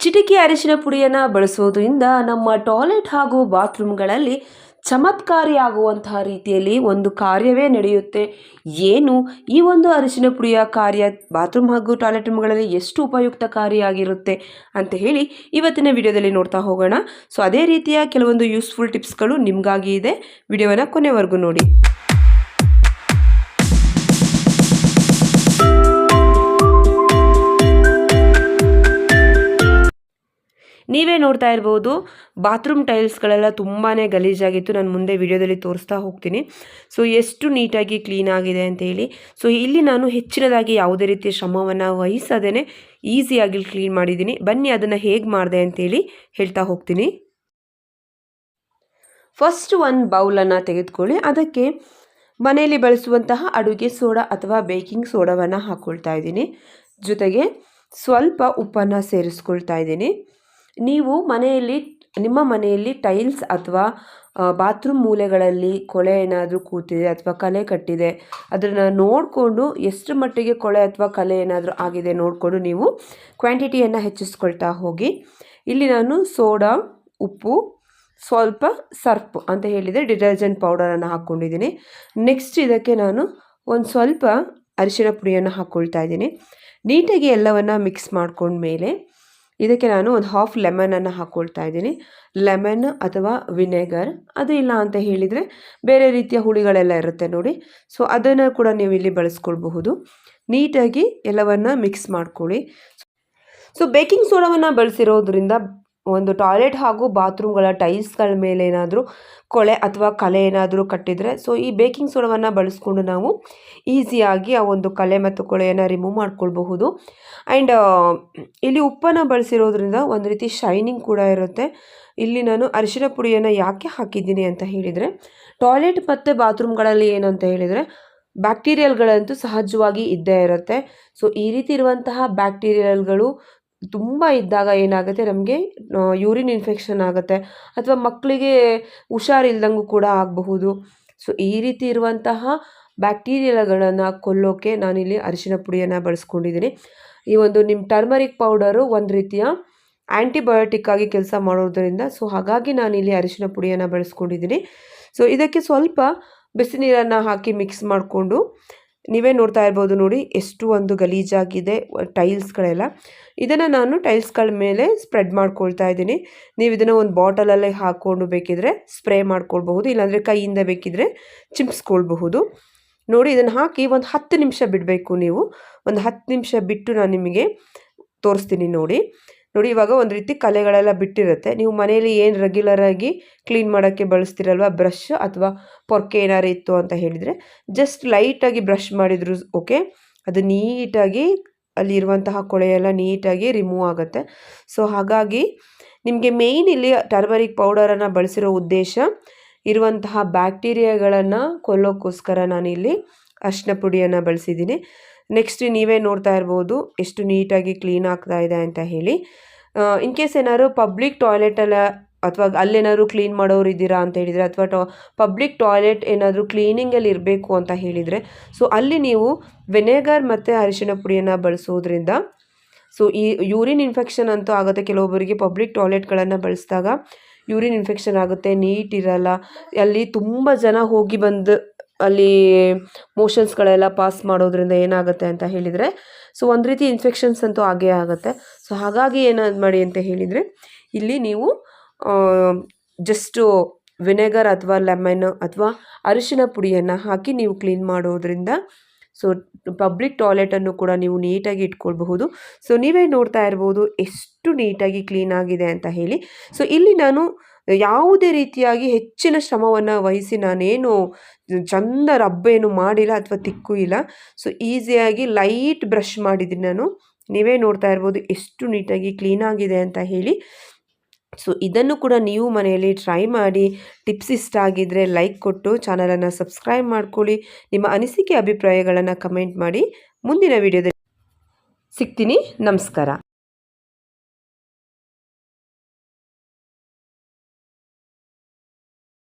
ಚಿಟಿಕೆ ಅರಿಶಿನ ಪುಡಿಯನ್ನು ಬಳಸೋದ್ರಿಂದ ನಮ್ಮ ಟಾಯ್ಲೆಟ್ ಹಾಗೂ ಬಾತ್ರೂಮ್ಗಳಲ್ಲಿ ಚಮತ್ಕಾರಿಯಾಗುವಂತಹ ರೀತಿಯಲ್ಲಿ ಒಂದು ಕಾರ್ಯವೇ ನಡೆಯುತ್ತೆ. ಏನು? ಈ ಒಂದು ಅರಿಶಿನ ಪುಡಿಯ ಕಾರ್ಯ ಬಾತ್ರೂಮ್ ಹಾಗೂ ಟಾಯ್ಲೆಟ್ ರೂಮ್ಗಳಲ್ಲಿ ಎಷ್ಟು ಉಪಯುಕ್ತಕಾರಿಯಾಗಿರುತ್ತೆ ಅಂತ ಹೇಳಿ ಇವತ್ತಿನ ವಿಡಿಯೋದಲ್ಲಿ ನೋಡ್ತಾ ಹೋಗೋಣ. ಸೊ, ಅದೇ ರೀತಿಯ ಕೆಲವೊಂದು ಯೂಸ್ಫುಲ್ ಟಿಪ್ಸ್ಗಳು ನಿಮಗಾಗಿ ಇದೆ. ವಿಡಿಯೋವನ್ನು ಕೊನೆವರೆಗೂ ನೋಡಿ. ನೀವೇ ನೋಡ್ತಾ ಇರ್ಬೋದು ಬಾತ್ರೂಮ್ ಟೈಲ್ಸ್ಗಳೆಲ್ಲ ತುಂಬಾ ಗಲೀಜಾಗಿತ್ತು. ನಾನು ಮುಂದೆ ವಿಡಿಯೋದಲ್ಲಿ ತೋರಿಸ್ತಾ ಹೋಗ್ತೀನಿ. ಸೊ ಎಷ್ಟು ನೀಟಾಗಿ ಕ್ಲೀನ್ ಆಗಿದೆ ಅಂತೇಳಿ ಸೊ ಇಲ್ಲಿ ನಾನು ಹೆಚ್ಚಿನದಾಗಿ ಯಾವುದೇ ರೀತಿಯ ಶ್ರಮವನ್ನು ವಹಿಸದೇ ಈಸಿಯಾಗಿ ಕ್ಲೀನ್ ಮಾಡಿದ್ದೀನಿ. ಬನ್ನಿ, ಅದನ್ನು ಹೇಗೆ ಮಾಡಿದೆ ಅಂತೇಳಿ ಹೇಳ್ತಾ ಹೋಗ್ತೀನಿ. ಫಸ್ಟ್ ಒಂದು ಬೌಲನ್ನು ತೆಗೆದುಕೊಳ್ಳಿ. ಅದಕ್ಕೆ ಮನೆಯಲ್ಲಿ ಬಳಸುವಂತಹ ಅಡುಗೆ ಸೋಡಾ ಅಥವಾ ಬೇಕಿಂಗ್ ಸೋಡಾವನ್ನು ಹಾಕ್ಕೊಳ್ತಾ ಇದ್ದೀನಿ. ಜೊತೆಗೆ ಸ್ವಲ್ಪ ಉಪ್ಪನ್ನು ಸೇರಿಸ್ಕೊಳ್ತಾ ಇದ್ದೀನಿ. ನೀವು ಮನೆಯಲ್ಲಿ, ನಿಮ್ಮ ಮನೆಯಲ್ಲಿ ಟೈಲ್ಸ್ ಅಥವಾ ಬಾತ್ರೂಮ್ ಮೂಲೆಗಳಲ್ಲಿ ಕೊಳೆ ಏನಾದರೂ ಕೂತಿದೆ ಅಥವಾ ಕಲೆ ಕಟ್ಟಿದೆ ಅದನ್ನು ನೋಡಿಕೊಂಡು ಎಷ್ಟು ಮಟ್ಟಿಗೆ ಕೊಳೆ ಅಥವಾ ಕಲೆ ಏನಾದರೂ ಆಗಿದೆ ನೋಡಿಕೊಂಡು ನೀವು ಕ್ವಾಂಟಿಟಿಯನ್ನು ಹೆಚ್ಚಿಸ್ಕೊಳ್ತಾ ಹೋಗಿ. ಇಲ್ಲಿ ನಾನು ಸೋಡಾ, ಉಪ್ಪು, ಸ್ವಲ್ಪ ಸರ್ಪ್ ಅಂತ ಹೇಳಿದರೆ ಡಿಟರ್ಜೆಂಟ್ ಪೌಡರನ್ನು ಹಾಕ್ಕೊಂಡಿದ್ದೀನಿ. ನೆಕ್ಸ್ಟ್ ಇದಕ್ಕೆ ನಾನು ಒಂದು ಸ್ವಲ್ಪ ಅರಿಶಿನ ಪುಡಿಯನ್ನು ಹಾಕ್ಕೊಳ್ತಾ ಇದ್ದೀನಿ. ನೀಟಾಗಿ ಎಲ್ಲವನ್ನು ಮಿಕ್ಸ್ ಮಾಡ್ಕೊಂಡ್ಮೇಲೆ ಇದಕ್ಕೆ ನಾನು ಒಂದು ಹಾಫ್ ಲೆಮನನ್ನು ಹಾಕ್ಕೊಳ್ತಾ ಇದ್ದೀನಿ. ಲೆಮನ್ ಅಥವಾ ವಿನೆಗರ್ ಅದು ಇಲ್ಲ ಅಂತ ಹೇಳಿದರೆ ಬೇರೆ ರೀತಿಯ ಹುಳಿಗಳೆಲ್ಲ ಇರುತ್ತೆ ನೋಡಿ. ಸೊ ಅದನ್ನು ಕೂಡ ನೀವು ಇಲ್ಲಿ ಬಳಸ್ಕೊಳ್ಬಹುದು. ನೀಟಾಗಿ ಎಲ್ಲವನ್ನು ಮಿಕ್ಸ್ ಮಾಡ್ಕೊಳ್ಳಿ. ಸೊ ಬೇಕಿಂಗ್ ಸೋಡಾವನ್ನು ಬಳಸಿರೋದ್ರಿಂದ ಒಂದು ಟಾಯ್ಲೆಟ್ ಹಾಗೂ ಬಾತ್ರೂಮ್ಗಳ ಟೈಲ್ಸ್ಗಳ ಮೇಲೆ ಏನಾದರೂ ಕೊಳೆ ಅಥವಾ ಕಲೆ ಏನಾದರೂ ಕಟ್ಟಿದರೆ, ಸೊ ಈ ಬೇಕಿಂಗ್ ಸೋಡವನ್ನು ಬಳಸ್ಕೊಂಡು ನಾವು ಈಸಿಯಾಗಿ ಆ ಒಂದು ಕಲೆ ಮತ್ತು ಕೊಳೆಯನ್ನು ರಿಮೂವ್ ಮಾಡ್ಕೊಳ್ಬಹುದು. ಆ್ಯಂಡ್ ಇಲ್ಲಿ ಉಪ್ಪನ್ನು ಬಳಸಿರೋದ್ರಿಂದ ಒಂದು ರೀತಿ ಶೈನಿಂಗ್ ಕೂಡ ಇರುತ್ತೆ. ಇಲ್ಲಿ ನಾನು ಅರಿಶಿನ ಪುಡಿಯನ್ನು ಯಾಕೆ ಹಾಕಿದ್ದೀನಿ ಅಂತ ಹೇಳಿದರೆ, ಟಾಯ್ಲೆಟ್ ಮತ್ತು ಬಾತ್ರೂಮ್ಗಳಲ್ಲಿ ಏನಂತ ಹೇಳಿದರೆ, ಬ್ಯಾಕ್ಟೀರಿಯಲ್ಗಳಂತೂ ಸಹಜವಾಗಿ ಇದ್ದೇ ಇರುತ್ತೆ. ಸೊ ಈ ರೀತಿ ಇರುವಂತಹ ಬ್ಯಾಕ್ಟೀರಿಯಲ್ಗಳು ತುಂಬ ಇದ್ದಾಗ ಏನಾಗುತ್ತೆ? ನಮಗೆ ಯೂರಿನ್ ಇನ್ಫೆಕ್ಷನ್ ಆಗುತ್ತೆ. ಅಥವಾ ಮಕ್ಕಳಿಗೆ ಹುಷಾರಿಲ್ದಂಗೂ ಕೂಡ ಆಗಬಹುದು. ಸೊ ಈ ರೀತಿ ಇರುವಂತಹ ಬ್ಯಾಕ್ಟೀರಿಯಾಗಳನ್ನು ಕೊಲ್ಲೋಕೆ ನಾನಿಲ್ಲಿ ಅರಿಶಿನ ಪುಡಿಯನ್ನು ಬಳಸ್ಕೊಂಡಿದ್ದೀನಿ. ಈ ಒಂದು ನಿಮ್ಮ ಟರ್ಮರಿಕ್ ಪೌಡರು ಒಂದು ರೀತಿಯ ಆ್ಯಂಟಿಬಯೋಟಿಕ್ ಆಗಿ ಕೆಲಸ ಮಾಡೋದ್ರಿಂದ ಸೊ ಹಾಗಾಗಿ ನಾನಿಲ್ಲಿ ಅರಿಶಿನ ಪುಡಿಯನ್ನು ಬಳಸ್ಕೊಂಡಿದ್ದೀನಿ. ಸೊ ಇದಕ್ಕೆ ಸ್ವಲ್ಪ ಬಿಸಿ ನೀರನ್ನು ಹಾಕಿ ಮಿಕ್ಸ್ ಮಾಡಿಕೊಂಡು ನೀವೇ ನೋಡ್ತಾ ಇರ್ಬೋದು ನೋಡಿ ಎಷ್ಟು ಒಂದು ಗಲೀಜಾಗಿದೆ ಟೈಲ್ಸ್ಗಳೆಲ್ಲ ಇದನ್ನು ನಾನು ಟೈಲ್ಸ್ಗಳ ಮೇಲೆ ಸ್ಪ್ರೆಡ್ ಮಾಡ್ಕೊಳ್ತಾ ಇದ್ದೀನಿ. ನೀವು ಇದನ್ನು ಒಂದು ಬಾಟಲಲ್ಲೇ ಹಾಕ್ಕೊಂಡು ಬೇಕಿದ್ರೆ ಸ್ಪ್ರೇ ಮಾಡ್ಕೊಳ್ಬಹುದು, ಇಲ್ಲಾಂದರೆ ಕೈಯಿಂದ ಬೇಕಿದ್ರೆ ಚಿಮ್ಸ್ಕೊಳ್ಬಹುದು. ನೋಡಿ ಇದನ್ನು ಹಾಕಿ ಒಂದು ಹತ್ತು ನಿಮಿಷ ಬಿಡಬೇಕು ನೀವು. ಒಂದು ಹತ್ತು ನಿಮಿಷ ಬಿಟ್ಟು ನಾನು ನಿಮಗೆ ತೋರಿಸ್ತೀನಿ ನೋಡಿ. ನೋಡಿ, ಇವಾಗ ಒಂದು ರೀತಿ ಕಲೆಗಳೆಲ್ಲ ಬಿಟ್ಟಿರುತ್ತೆ. ನೀವು ಮನೆಯಲ್ಲಿ ಏನು ರೆಗ್ಯುಲರಾಗಿ ಕ್ಲೀನ್ ಮಾಡೋಕ್ಕೆ ಬಳಸ್ತಿರಲ್ವ ಬ್ರಷ್ ಅಥವಾ ಪೊರ್ಕೆ ಏನಾರು ಇತ್ತು ಅಂತ ಹೇಳಿದರೆ ಜಸ್ಟ್ ಲೈಟಾಗಿ ಬ್ರಷ್ ಮಾಡಿದ್ರು ಓಕೆ ಅದು ನೀಟಾಗಿ ಅಲ್ಲಿರುವಂತಹ ಕೊಳೆಯೆಲ್ಲ ನೀಟಾಗಿ ರಿಮೂವ್ ಆಗುತ್ತೆ. ಸೊ ಹಾಗಾಗಿ ನಿಮಗೆ ಮೇಯ್ನ್ ಇಲ್ಲಿ ಟರ್ಮರಿಕ್ ಪೌಡರನ್ನು ಬಳಸಿರೋ ಉದ್ದೇಶ, ಇರುವಂತಹ ಬ್ಯಾಕ್ಟೀರಿಯಾಗಳನ್ನು ಕೊಲ್ಲೋಕ್ಕೋಸ್ಕರ ನಾನಿಲ್ಲಿ ಅರಿಶಿನ ಪುಡಿಯನ್ನು ಬಳಸಿದ್ದೀನಿ. ನೆಕ್ಸ್ಟ್ ನೀವೇ ನೋಡ್ತಾ ಇರ್ಬೋದು ಎಷ್ಟು ನೀಟಾಗಿ ಕ್ಲೀನ್ ಆಗ್ತಾ ಇದೆ ಅಂತ ಹೇಳಿ. ಇನ್ ಕೇಸ್ ಏನಾದ್ರು ಪಬ್ಲಿಕ್ ಟಾಯ್ಲೆಟಲ್ಲ ಅಥವಾ ಅಲ್ಲೇನಾದ್ರು ಕ್ಲೀನ್ ಮಾಡೋರು ಇದ್ದೀರಾ ಅಂತ ಹೇಳಿದರೆ ಅಥವಾ ಟಾ ಪಬ್ಲಿಕ್ ಟಾಯ್ಲೆಟ್ ಏನಾದರೂ ಕ್ಲೀನಿಂಗಲ್ಲಿ ಇರಬೇಕು ಅಂತ ಹೇಳಿದರೆ ಸೊ ಅಲ್ಲಿ ನೀವು ವಿನೆಗರ್ ಮತ್ತು ಅರಿಶಿಣ ಪುಡಿಯನ್ನು ಬಳಸೋದ್ರಿಂದ ಸೊ ಈ ಯೂರಿನ್ ಇನ್ಫೆಕ್ಷನ್ ಅಂತೂ ಆಗುತ್ತೆ. ಕೆಲವೊಬ್ಬರಿಗೆ ಪಬ್ಲಿಕ್ ಟಾಯ್ಲೆಟ್ಗಳನ್ನು ಬಳಸಿದಾಗ ಯೂರಿನ್ ಇನ್ಫೆಕ್ಷನ್ ಆಗುತ್ತೆ, ನೀಟ್ ಇರಲ್ಲ, ಅಲ್ಲಿ ತುಂಬ ಜನ ಹೋಗಿ ಬಂದು ಅಲ್ಲಿ ಮೋಷನ್ಸ್ಗಳೆಲ್ಲ ಪಾಸ್ ಮಾಡೋದ್ರಿಂದ ಏನಾಗುತ್ತೆ ಅಂತ ಹೇಳಿದರೆ ಸೊ ಒಂದು ರೀತಿ ಇನ್ಫೆಕ್ಷನ್ಸ್ ಅಂತೂ ಆಗೇ ಆಗುತ್ತೆ. ಸೊ ಹಾಗಾಗಿ ಏನಾದ್ರು ಮಾಡಿ ಅಂತ ಹೇಳಿದರೆ, ಇಲ್ಲಿ ನೀವು ಜಸ್ಟು ವಿನೆಗರ್ ಅಥವಾ ಲೆಮನ್ ಅಥವಾ ಅರಿಶಿನ ಪುಡಿಯನ್ನು ಹಾಕಿ ನೀವು ಕ್ಲೀನ್ ಮಾಡೋದ್ರಿಂದ ಸೊ ಪಬ್ಲಿಕ್ ಟಾಯ್ಲೆಟನ್ನು ಕೂಡ ನೀವು ನೀಟಾಗಿ ಇಟ್ಕೊಳ್ಬಹುದು. ಸೊ ನೀವೇ ನೋಡ್ತಾ ಇರ್ಬೋದು ಎಷ್ಟು ನೀಟಾಗಿ ಕ್ಲೀನ್ ಆಗಿದೆ ಅಂತ ಹೇಳಿ. ಸೊ ಇಲ್ಲಿ ನಾನು ಯಾವುದೇ ರೀತಿಯಾಗಿ ಹೆಚ್ಚಿನ ಶ್ರಮವನ್ನು ವಹಿಸಿ ನಾನೇನು ಚಂದ ರಬ್ಬೇನು ಮಾಡಿಲ್ಲ ಅಥವಾ ತಿಕ್ಕು ಇಲ್ಲ. ಸೊ ಈಸಿಯಾಗಿ ಲೈಟ್ ಬ್ರಷ್ ಮಾಡಿದ್ದೀನಿ ನಾನು. ನೀವೇ ನೋಡ್ತಾ ಇರ್ಬೋದು ಎಷ್ಟು ನೀಟಾಗಿ ಕ್ಲೀನಾಗಿದೆ ಅಂತ ಹೇಳಿ. ಸೊ ಇದನ್ನು ಕೂಡ ನೀವು ಮನೆಯಲ್ಲಿ ಟ್ರೈ ಮಾಡಿ. ಟಿಪ್ಸ್ ಇಷ್ಟ ಆಗಿದ್ದರೆ ಲೈಕ್ ಕೊಟ್ಟು ಚಾನಲನ್ನು ಸಬ್ಸ್ಕ್ರೈಬ್ ಮಾಡ್ಕೊಳ್ಳಿ. ನಿಮ್ಮ ಅನಿಸಿಕೆ, ಅಭಿಪ್ರಾಯಗಳನ್ನು ಕಮೆಂಟ್ ಮಾಡಿ. ಮುಂದಿನ ವಿಡಿಯೋದಲ್ಲಿ ಸಿಗ್ತೀನಿ. ನಮಸ್ಕಾರ.